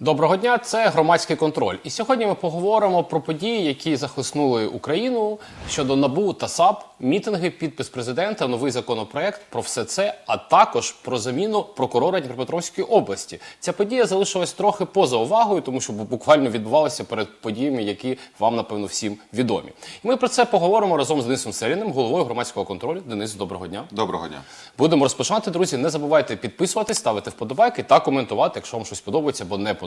Доброго дня, це громадський контроль. І сьогодні ми поговоримо про події, які захлеснули Україну щодо НАБУ та САП, мітинги, підпис президента, новий законопроект про все це, а також про заміну прокурора Дніпропетровської області. Ця подія залишилась трохи поза увагою, тому що буквально відбувалася перед подіями, які вам напевно всім відомі. І ми про це поговоримо разом з Денисом Селіним, головою громадського контролю. Денис, доброго дня. Доброго дня. Будемо розпочинати, друзі. Не забувайте підписуватись, ставити вподобайки та коментувати, якщо вам щось подобається або не подобається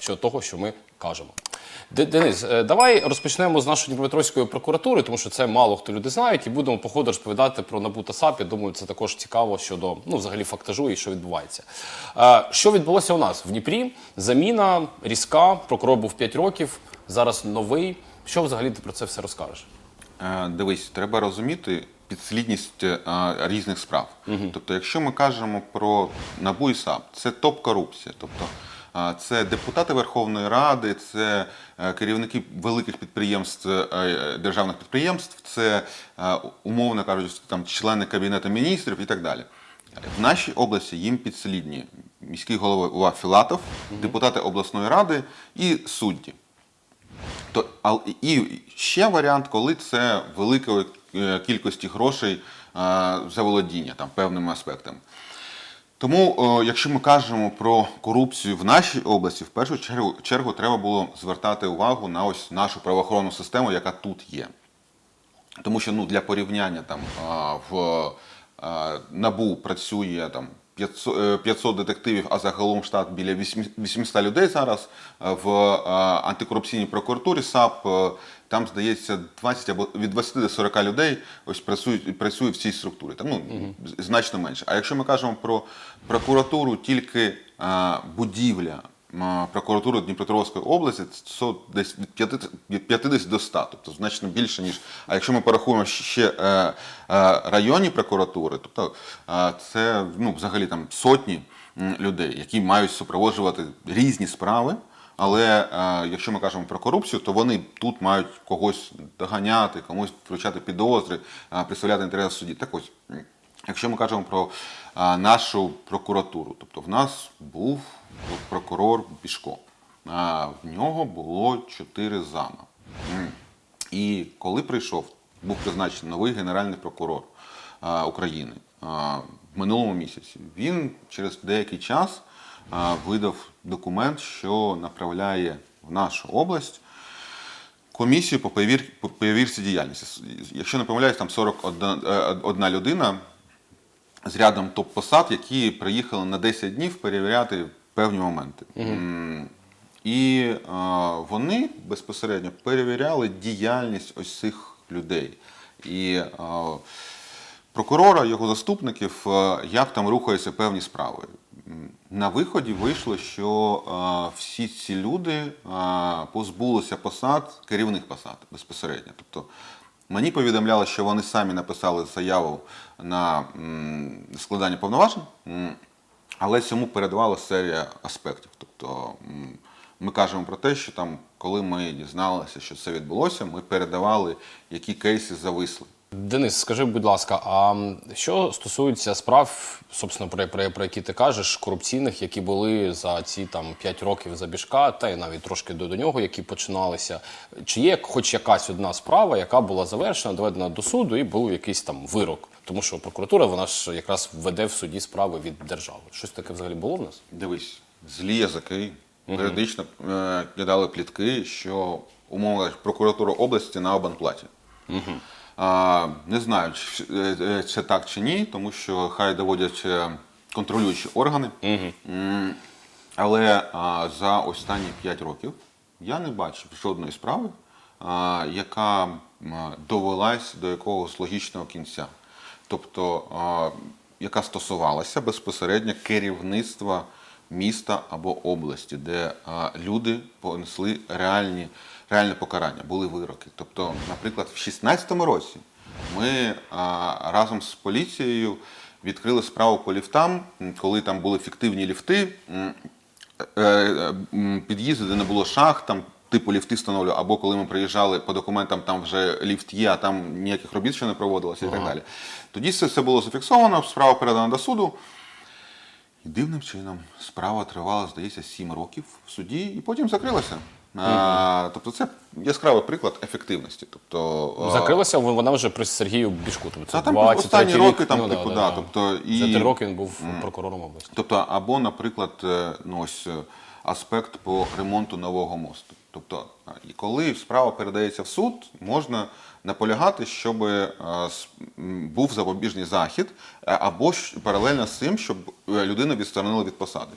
щодо того, що ми кажемо. Денис, е, давай розпочнемо з нашої Дніпропетровської прокуратури, тому що це мало хто люди знають, і будемо по ходу розповідати про НАБУ та САП. Я думаю, це також цікаво щодо ну, взагалі фактажу і що відбувається. Е, Що відбулося у нас в Дніпрі? Заміна різка, прокурор був 5 років, зараз новий. Що взагалі ти про це все розкажеш? Е, Дивись, треба розуміти підслідність різних справ. Тобто, якщо ми кажемо про НАБУ і САП, це топ-корупція. Тобто, е, це депутати Верховної Ради, це е, керівники великих підприємств, е, державних підприємств, це, е, умовно кажучи, там, члени Кабінету міністрів і так далі. В нашій області їм підслідні міський голова Філатов, депутати обласної ради і судді. То, і ще варіант, коли це великої е, кількості грошей е, за володіння там, певними аспектами. Тому, якщо ми кажемо про корупцію в нашій області, в першу чергу, чергу треба було звертати увагу на ось нашу правоохоронну систему, яка тут є. Тому що ну, для порівняння там, в НАБУ працює там, 500, е, 500 детективів, а загалом штат біля 800 людей зараз. В антикорупційній прокуратурі САП е, там, здається, 20 або від 20 до 40 людей ось працюють, працює в цій структурі. Там, ну, з- значно менше. А якщо ми кажемо про прокуратуру, тільки а, будівля М, прокуратури Дніпропетровської області це десь від 50 50 до 100, тобто значно більше, ніж. А якщо ми порахуємо ще е, е, районні прокуратури, тобто е, це ну, взагалі там сотні людей, які мають супроводжувати різні справи. Але е, якщо ми кажемо про корупцію, то вони тут мають когось доганяти, комусь включати підозри, е, представляти інтерес в суді. Так ось, якщо ми кажемо про а, нашу прокуратуру, тобто в нас був прокурор Пішко, а, в нього було чотири зама. І коли прийшов, був призначений новий генеральний прокурор України в минулому місяці, він через деякий час видав документ, що направляє в нашу область комісію по, перевірці діяльності. Якщо не помиляюсь, там 41 е, людина з рядом топ-посад, які приїхали на 10 днів перевіряти певні моменти. І е, вони безпосередньо перевіряли діяльність ось цих людей. І е, прокурора, його заступників, е, як там рухаються певні справи. На виході вийшло, що е, всі ці люди е, позбулися посад, керівних посад безпосередньо. Тобто мені повідомляли, що вони самі написали заяву на м, складання повноважень, м, але цьому передавала серія аспектів. Тобто м, ми кажемо про те, що там, коли ми дізналися, що це відбулося, ми передавали, які кейси зависли. Денис, скажи, будь ласка, а що стосується справ, собственно, про, про, про які ти кажеш, корупційних, які були за ці там 5 років за Бішка, та й навіть трошки до, до нього, які починалися, чи є хоч якась одна справа, яка була завершена, доведена до суду, і був якийсь там вирок? Тому що прокуратура вона ж якраз веде в суді справи від держави. Щось таке взагалі було в нас? Дивись, злі язики періодично е, кидали плітки, що умовно прокуратура області на обанплаті. А, не знаю, е, е, це так чи ні, тому що хай доводять е, контролюючі органи. Але за останні 5 років я не бачив жодної справи, яка довелась до якогось логічного кінця. Тобто, яка стосувалася безпосередньо керівництва міста або області, де люди понесли реальні, реальне покарання, були вироки. Тобто, наприклад, в 2016 році ми а, разом з поліцією відкрили справу по ліфтам, коли там були фіктивні ліфти, е, е, під'їзди, де не було шахт, там типу ліфти встановлювали, або коли ми приїжджали по документам, там вже ліфт є, а там ніяких робіт ще не проводилося і так далі. Тоді це все було зафіксовано, справа передана до суду. І дивним чином справа тривала, здається, 7 років в суді і потім закрилася. А, тобто це яскравий приклад ефективності. Тобто, а, Закрилася вона вже при Сергію Бішку. Тобто Та там 23 останні рік. роки, там, Ну, типу, да, да, да. тобто, і- За три роки він був прокурором області. Тобто, або, наприклад, е, ну, ось, е, аспект по ремонту нового мосту. Тобто, коли справа передається в суд, можна наполягати, щоб е, був запобіжний захід, або паралельно з цим, щоб людину відсторонили від посади.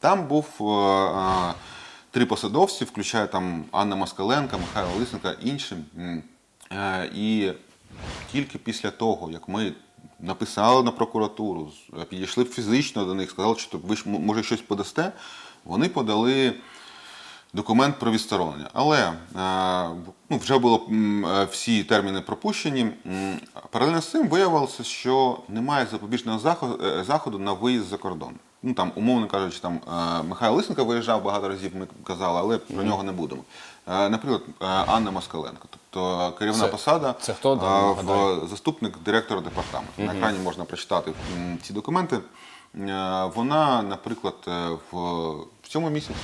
Там був три посадовці, включає там Анна Москаленка, Михайло Лисенка, інші. Е, І тільки після того, як ми написали на прокуратуру, підійшли фізично до них, сказали, що ви ж може щось подасте, вони подали документ про відсторонення. Але е, ну, вже було е, всі терміни пропущені. Паралельно з цим виявилося, що немає запобіжного е, заходу на виїзд за кордон. Ну там, умовно кажучи, там е, Михайло Лисенко виїжджав багато разів, ми казали, але про нього не будемо. Е, Наприклад, е, Анна Москаленко, тобто керівна Це- посада, це хто, е, в заступник директора департаменту. На екрані можна прочитати ці документи. Вона, наприклад, в, в цьому місяці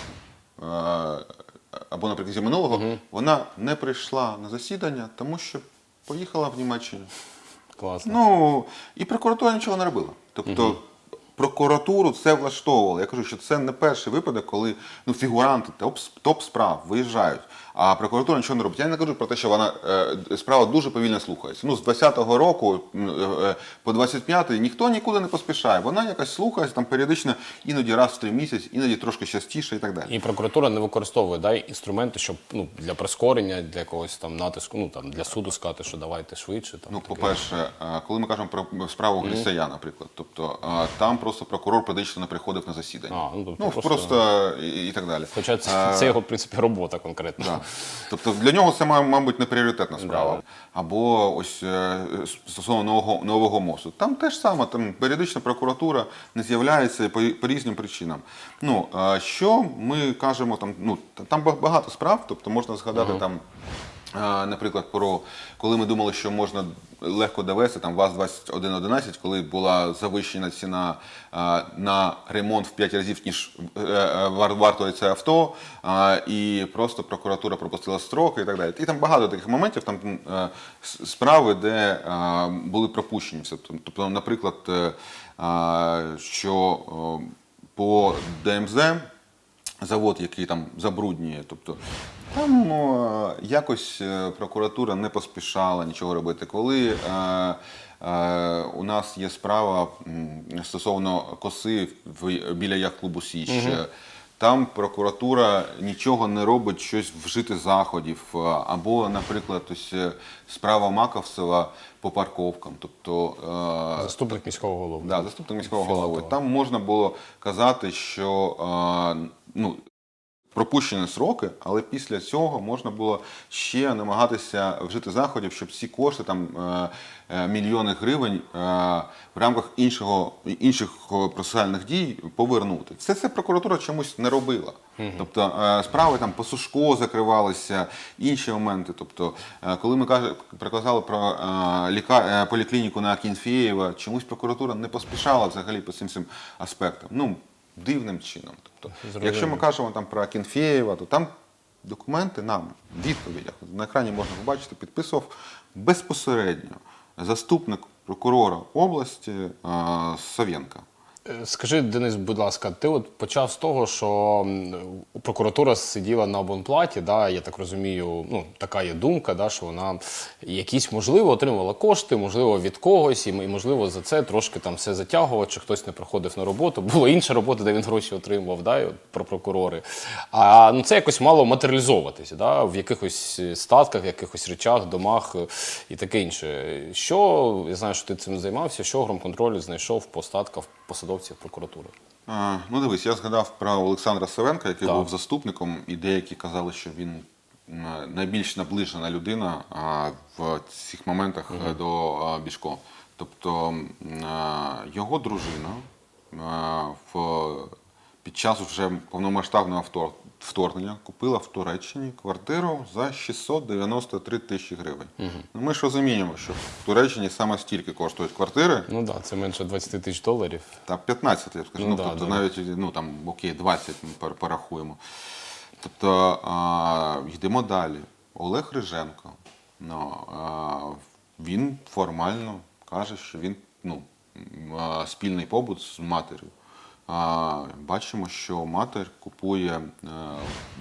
або наприкінці минулого, вона не прийшла на засідання, тому що поїхала в Німеччину. Класно. Ну і прокуратура нічого не робила. Тобто прокуратуру це влаштовувало. Я кажу, що це не перший випадок, коли ну, фігуранти топ, топ справ виїжджають, а прокуратура нічого не робить. Я не кажу про те, що вона е, справа дуже повільно слухається. Ну, з 20-го року е, е, по 25-й ніхто нікуди не поспішає. Вона якось слухається там періодично, іноді раз в три місяці, іноді трошки частіше і так далі. І прокуратура не використовує да, інструменти, щоб ну, для прискорення, для якогось там натиску, ну там для суду сказати, що давайте швидше. Там, Ну, таке. по-перше, е, коли ми кажемо про справу Глісая, наприклад, тобто там просто прокурор періодично не приходив на засідання. А, ну, тобто ну просто- просто, і, і так далі. Хоча це, це його, в принципі, робота конкретно. Да. Тобто для нього це, мабуть, не пріоритетна справа. Або ось е, стосовно нового, нового мосту. Там теж саме, там періодична прокуратура не з'являється по, по різним причинам. Ну, що ми кажемо, там, ну, там багато справ, тобто можна згадати там. Наприклад, про коли ми думали, що можна легко довести там ВАЗ-2111, коли була завищена ціна на ремонт в 5 разів, ніж е, е, вар- вартує це авто, і просто прокуратура пропустила строки і так далі. І там багато таких моментів, там е, справи, де були пропущені все. Тобто, наприклад, що по ДМЗ завод, який там забруднює. Тобто там ну, е, якось е, прокуратура не поспішала нічого робити. Коли е, е, у нас є справа стосовно коси в, біля яхт-клубу Січ. е, Там прокуратура нічого не робить щось вжити заходів. Або, наприклад, ось справа Маковцева по парковкам. Тобто Заступник міського голови. Да, заступник міського голови. Там можна було казати, що ну, пропущені сроки, але після цього можна було ще намагатися вжити заходів, щоб ці кошти, там е, е, мільйони гривень, е, в рамках іншого, інших процесуальних дій повернути. Це це прокуратура чомусь не робила. Тобто справи там по Сушко закривалися, інші моменти. Тобто, коли ми каже, приказали про ліка, поліклініку на Кінфєєва, чомусь прокуратура не поспішала взагалі по цим цим аспектам. Ну, дивним чином. Тобто, Зрозуміло. якщо ми кажемо там про Кінфєєва, то там документи нам в відповідях на екрані можна побачити, підписував безпосередньо заступник прокурора області Савєнка. Скажи, Денис, будь ласка, ти от почав з того, що прокуратура сиділа на абонплаті, да, я так розумію, ну така є думка, да, що вона якісь можливо отримувала кошти, можливо, від когось, і можливо за це трошки там все затягувало, чи хтось не приходив на роботу. Була інша робота, де він гроші отримував, да, про прокурори. А ну це якось мало матеріалізовуватися, да, в якихось е, статках, в якихось речах, домах е, і таке інше. Що я знаю, що ти цим займався, що громконтроль знайшов по статках посадовців прокуратури. А, Ну, дивись, я згадав про Олександра Савенка, який Так. був заступником, і деякі казали, що він найбільш наближена людина а, в цих моментах угу. до а, Бішко. Тобто а, його дружина а, в, під час вже повномасштабного вторгнення купила в Туреччині квартиру за 693 тисячі гривень. Ну, ми ж розуміємо, що в Туреччині саме стільки коштують квартири. Ну так, да, це менше 20 тисяч доларів. Та 15, я б скажу. Ну Ну, да, тобто да. навіть ну там окей, 20 ми порахуємо. Тобто а, йдемо далі. Олег Риженко. Ну, а, він формально каже, що він ну, а, спільний побут з матір'ю. Бачимо, що матір купує е,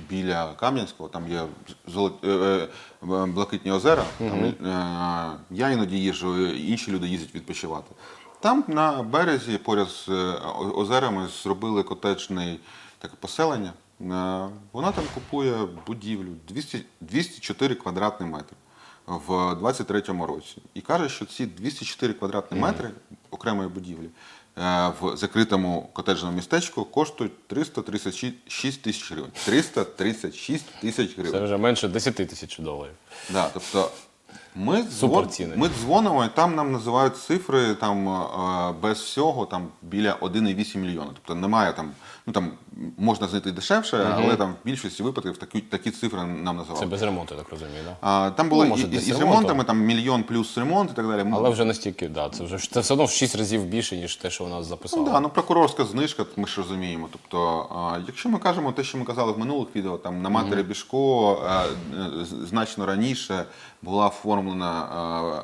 біля Кам'янського, там є е, е, блакитні озера. Там, я іноді їжджу, інші люди їздять відпочивати. Там на березі, поряд з озерами, зробили котеджне таке поселення. Вона там купує будівлю 200, 204 квадратні метри в 23-му році. І каже, що ці 204 квадратні метри окремої будівлі в закритому котеджному містечку коштують 336 тисяч гривень. 336 тисяч гривень. Це вже менше 10 тисяч доларів. Да, тобто ми, дзвон, Суперціни. ми дзвонимо, і там нам називають цифри там, е, без всього там, біля 1,8 мільйона. Тобто немає там, ну там можна знайти дешевше, але там в більшості випадків такі, такі цифри нам називали. Це без ремонту, я так розумію, да? А, там були Ну, може, і, і, десь з ремонтами там мільйон плюс ремонт і так далі. Але вже настільки, да, це вже це все одно в 6 разів більше, ніж те, що у нас записали. Ну, да, ну прокурорська знижка, ми ж розуміємо. Тобто, а, якщо ми кажемо те, що ми казали в минулих відео, там на матері Бішко е, з- значно раніше була оформлена а,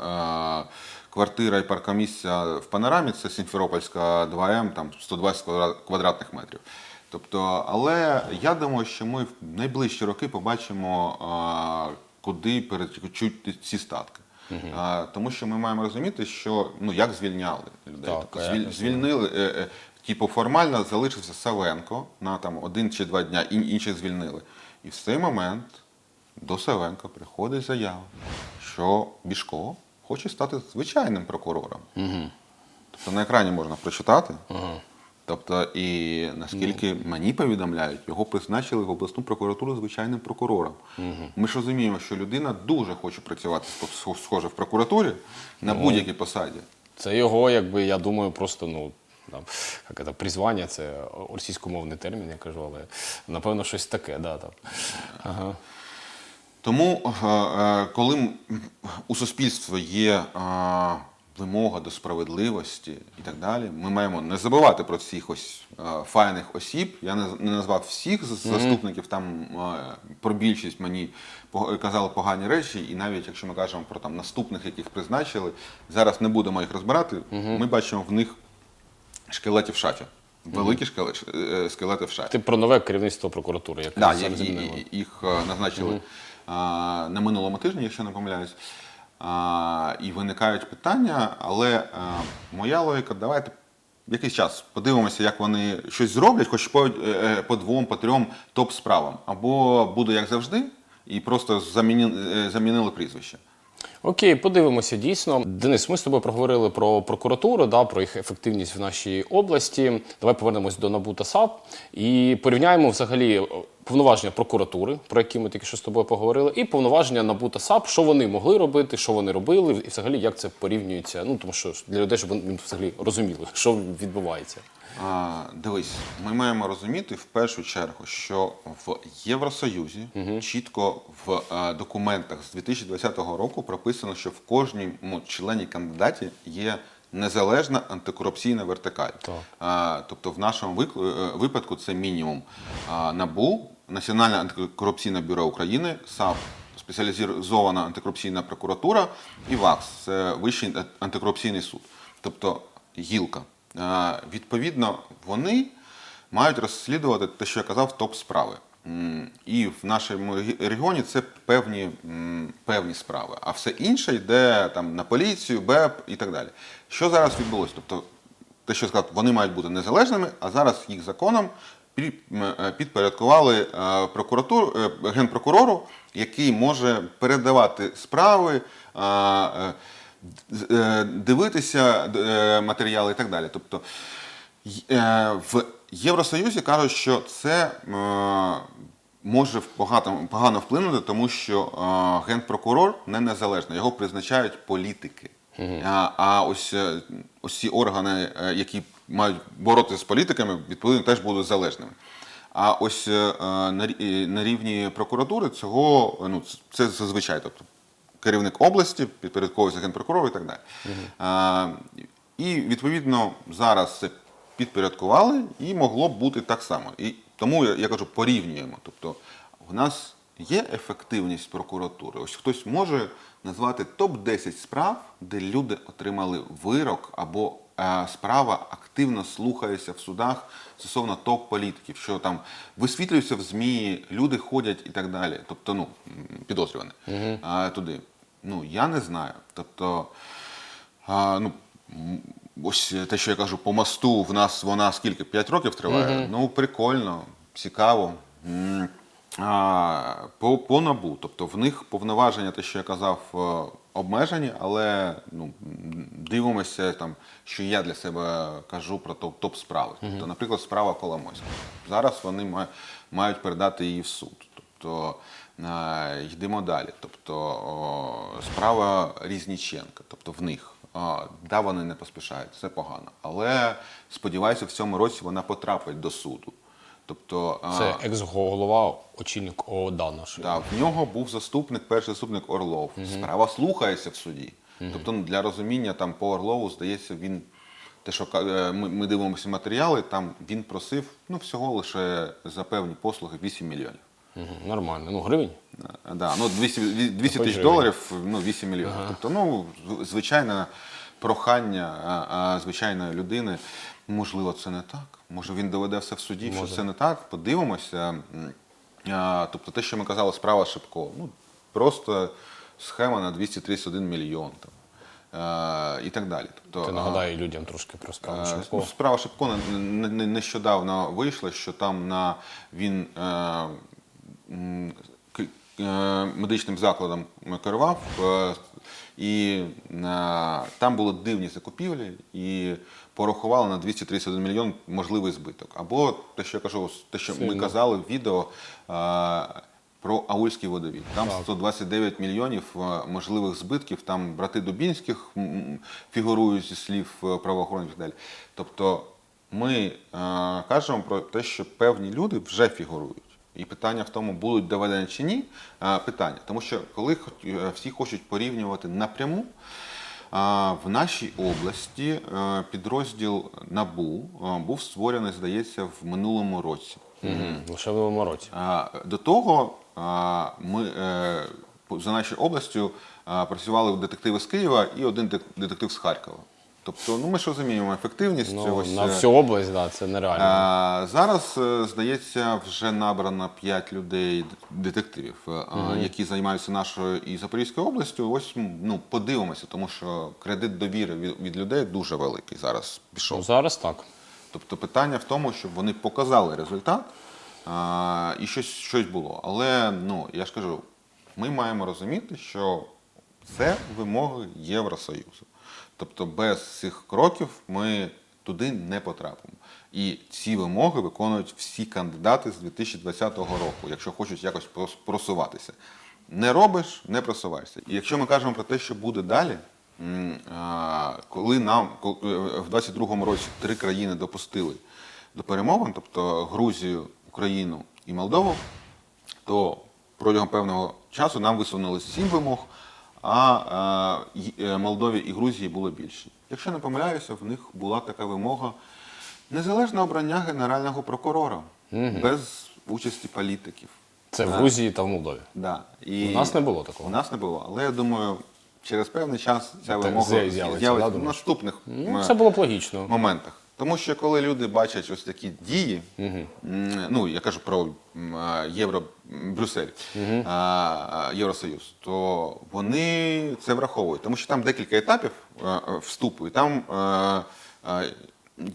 а, квартира і паркомісця в панорамі, це Сімферопольська 2М, там 120 квадратних метрів. Тобто, але я думаю, що ми в найближчі роки побачимо, куди перетечуть ці статки. А, тому що ми маємо розуміти, що ну як звільняли людей. Так, Тобто, звіль- звільнили, е, е, типу, формально залишився Савенко на там один чи два дня, ін- інших звільнили. І в цей момент до Савенка приходить заява, що Бішко хоче стати звичайним прокурором. Тобто на екрані можна прочитати. Тобто, і наскільки мені повідомляють, його призначили в обласну прокуратуру звичайним прокурором. Ми ж розуміємо, що людина дуже хоче працювати схоже в прокуратурі на будь-якій посаді. Це його, якби, я думаю, просто, ну, там, як це, призвання, це російськомовний термін, я кажу, але напевно щось таке, да, там. Ага. Тому, е, е, коли у суспільства є е, вимога до справедливості і так далі, ми маємо не забувати про цих ось файних осіб. Я не, назвав всіх заступників, там про більшість мені казали погані речі, і навіть якщо ми кажемо про там наступних, яких призначили, зараз не будемо їх розбирати. Ми бачимо в них шкелети в шафі. Великі шкелети, скелети в шафі. Ти про нове керівництво прокуратури, яке Да, їх назначили на минулому тижні, якщо не помиляюсь. І виникають питання, але е, моя логіка, давайте якийсь час подивимося, як вони щось зроблять, хоч по, е, е, по двом, по трьом топ-справам. Або буде як завжди, і просто заміни, замінили прізвище. Окей, подивимося дійсно. Денис, ми з тобою проговорили про прокуратуру, да, про їх ефективність в нашій області. Давай повернемось до НАБУ та САП і порівняємо взагалі повноваження прокуратури, про які ми тільки що з тобою поговорили, і повноваження НАБУ та САП, що вони могли робити, що вони робили, і взагалі як це порівнюється. Ну тому що для людей, щоб вони взагалі розуміли, що відбувається. Дивись, ми маємо розуміти в першу чергу, що в Євросоюзі чітко в е, документах з 2020 року прописано, що в кожному члені кандидаті є незалежна антикорупційна вертикаль. А, тобто, в нашому е, випадку це мінімум а, НАБУ, Національне антикорупційне бюро України, САП, спеціалізована антикорупційна прокуратура і ВАКС це Вищий антикорупційний суд, тобто гілка. Відповідно, вони мають розслідувати те, що я казав, топ справи. І в нашому регіоні це певні, певні справи. А все інше йде там на поліцію, БЕП і так далі. Що зараз відбулося? Тобто, те, що я сказав, вони мають бути незалежними, а зараз їх законом е, підпорядкували е, е, генпрокурору, який може передавати справи, дивитися е, матеріали і так далі. Тобто е, в Євросоюзі кажуть, що це е, може погано, вплинути, тому що е, генпрокурор не незалежний, його призначають політики. А, а ось, е, ось ці органи, е, які мають боротися з політиками, відповідно теж будуть залежними. А ось е, е, е, на рівні прокуратури цього ну, це зазвичай, тобто керівник області, підпорядковується генпрокурору і так далі. А, і відповідно зараз це підпорядкували і могло б бути так само. І тому я, я кажу, порівнюємо. Тобто у нас є ефективність прокуратури. Ось хтось може назвати топ-10 справ, де люди отримали вирок або е, справа активно слухається в судах стосовно топ-політиків, що там висвітлюються в ЗМІ, люди ходять і так далі. Тобто, ну, підозрювані а, туди. Ну, я не знаю. Тобто, а, ну, ось те, що я кажу, по мосту в нас вона скільки? 5 років триває. Ну, прикольно, цікаво. А, по, по набу, тобто в них повноваження, те, що я казав, е, обмежені, але ну, дивимося, там, що я для себе кажу про топ, топ справи. Тобто, наприклад, справа Коломойська. Зараз вони мають передати її в суд. Тобто е, йдемо далі. Тобто о, справа Різніченка, тобто в них. А, да, вони не поспішають, це погано. Але сподіваюся, в цьому році вона потрапить до суду. Тобто, Це екс-голова, очільник ООДА нашої. Да, в нього був заступник, перший заступник Орлов. Справа слухається в суді. Тобто, ну, для розуміння там по Орлову, здається, він те, що е, ми, ми дивимося матеріали, там він просив ну, всього лише за певні послуги 8 мільйонів. Мгм, Нормально. Ну, гривень? Е, Да, ну 200, ві- 200 тисяч доларів, ну 8 мільйонів. Тобто, ну, звичайне прохання звичайної людини. Можливо, це не так. Може він доведе все в суді, що це не так. Подивимося. А, тобто, те, що ми казали, справа Шипко, ну просто схема на 231 мільйон там. А, і так далі. Тобто, Ти а, нагадай людям трошки про справу Е, Шевко. ну, Справа Шипко не- не- не- нещодавно вийшла, що там на він к- е, медичним закладом керував, е, і е, там були дивні закупівлі, і порахували на 231 мільйон можливий збиток. Або те, що я кажу, те, що ми казали в відео. е, Про Аульський водовід. Там 129 мільйонів е, можливих збитків. Там брати Дубінських фігурують зі слів е, правоохоронців і далі. Тобто ми е, кажемо про те, що певні люди вже фігурують. І питання в тому, будуть доведені чи ні, питання. Тому що коли е, всі хочуть порівнювати напряму, В нашій області е, підрозділ НАБУ е, був створений, здається, в минулому році. Мгм, Лише в новому році. До того ми за нашою областю працювали детективи з Києва і один детектив з Харкова. Тобто, ну ми ж розуміємо, ефективність Ну, ось, на е, всю область, да, це нереально. а, зараз, е, здається, вже набрано 5 людей, детективів, а, які займаються нашою і Запорізькою областю. Ось ну, подивимося, тому що кредит довіри від, від людей дуже великий зараз пішов. Ну, зараз так. Тобто питання в тому, щоб вони показали результат а, і щось, щось було. Але ну, я ж кажу, ми маємо розуміти, що це вимоги Євросоюзу. Тобто без цих кроків ми туди не потрапимо. І ці вимоги виконують всі кандидати з 2020 року, якщо хочуть якось просуватися. Не робиш, не просуваєшся. І якщо ми кажемо про те, що буде далі, коли нам е, в 22-му році три країни допустили до перемовин, тобто Грузію, Україну і Молдову, то протягом певного часу нам висунули сім вимог, а е, е, Молдові і Грузії було більше. Якщо не помиляюся, в них була така вимога незалежне обрання генерального прокурора без участі політиків. Це в Грузії та в Молдові. Да. І У нас не було такого. У нас не було. Але я думаю, через певний час ця вимога з'явиться, в наступних Ну, е, це було логічно. моментах. Тому що коли люди бачать ось такі дії, м, ну я кажу про Євро Брюссель, а, Євросоюз, то вони це враховують, тому що там декілька етапів вступу, і там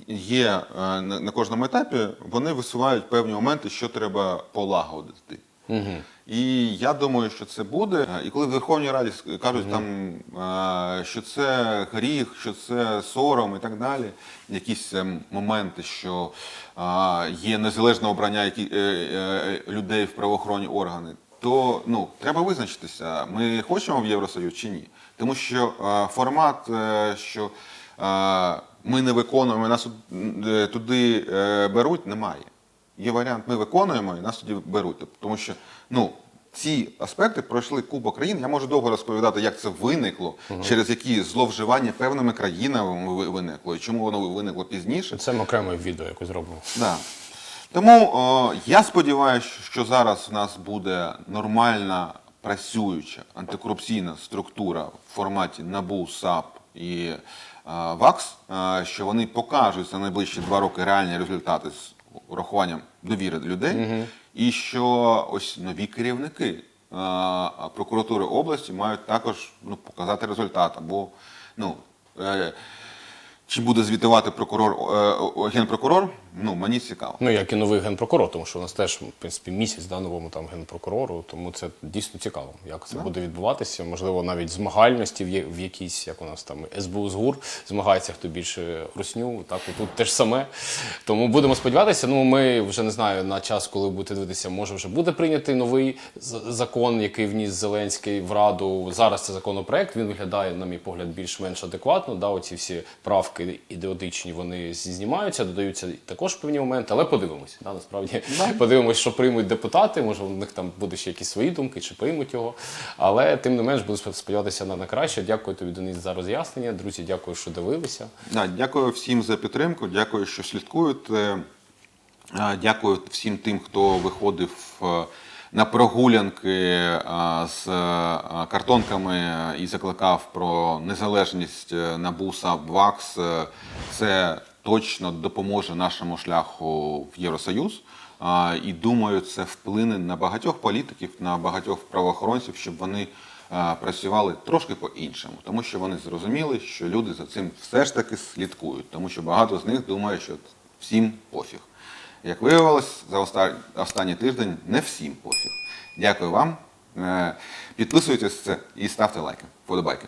є на кожному етапі, вони висувають певні моменти, що треба полагодити. І я думаю, що це буде. І коли в Верховній Раді кажуть там, що це гріх, що це сором і так далі, якісь е, моменти, що є незалежне обрання е, е, людей в правоохоронні органи, то ну, треба визначитися, ми хочемо в Євросоюз чи ні. Тому що формат, е, що ми не виконуємо, нас туди беруть, немає. Є варіант, ми виконуємо і нас тоді беруть. Тобто, Тому що ну, ці аспекти пройшли купа країн. Я можу довго розповідати, як це виникло, через які зловживання певними країнами ви- виникло, і чому воно виникло пізніше. Це ми окреме відео якось зробимо. Да. Тому о, я сподіваюся, що зараз в нас буде нормальна працююча антикорупційна структура в форматі НАБУ, САП і е, ВАКС, е, що вони покажуть за найближчі два роки реальні результати урахуванням довіри людей, і що ось нові керівники е, прокуратури області мають також ну, показати результат. Або ну, е, чи буде звітувати прокурор, е, генпрокурор? Ну, мені цікаво. Ну, як і новий генпрокурор, тому що у нас теж, в принципі, місяць да, новому там генпрокурору, тому це дійсно цікаво, як це буде відбуватися. Можливо, навіть змагальності в, якійсь, як у нас там СБУ з ГУР змагається, хто більше русню, так тут теж саме. Тому будемо сподіватися. Ну, ми вже не знаю на час, коли будете дивитися, може вже буде прийнятий новий закон, який вніс Зеленський в Раду. Зараз це законопроект. Він виглядає, на мій погляд, більш-менш адекватно. Да, оці всі правки ідеотичні вони знімаються, додаються також певні моменти, але подивимось. Да, насправді подивимось, що приймуть депутати. Може, у них там будуть ще якісь свої думки, чи приймуть його. Але тим не менш буду сподіватися на, на краще. Дякую тобі, Денис, за роз'яснення. Друзі, дякую, що дивилися. Да, дякую всім за підтримку, дякую, що слідкуєте. Дякую всім тим, хто виходив е, на прогулянки з е, картонками і закликав про незалежність е, НАБУ, САП, ВАКС. Це точно допоможе нашому шляху в Євросоюз. І думаю, це вплине на багатьох політиків, на багатьох правоохоронців, щоб вони працювали трошки по-іншому, тому що вони зрозуміли, що люди за цим все ж таки слідкують, тому що багато з них думає, що всім пофіг. Як виявилось, за останній тиждень не всім пофіг. Дякую вам. Е, Підписуйтесь і ставте лайки, вподобайки.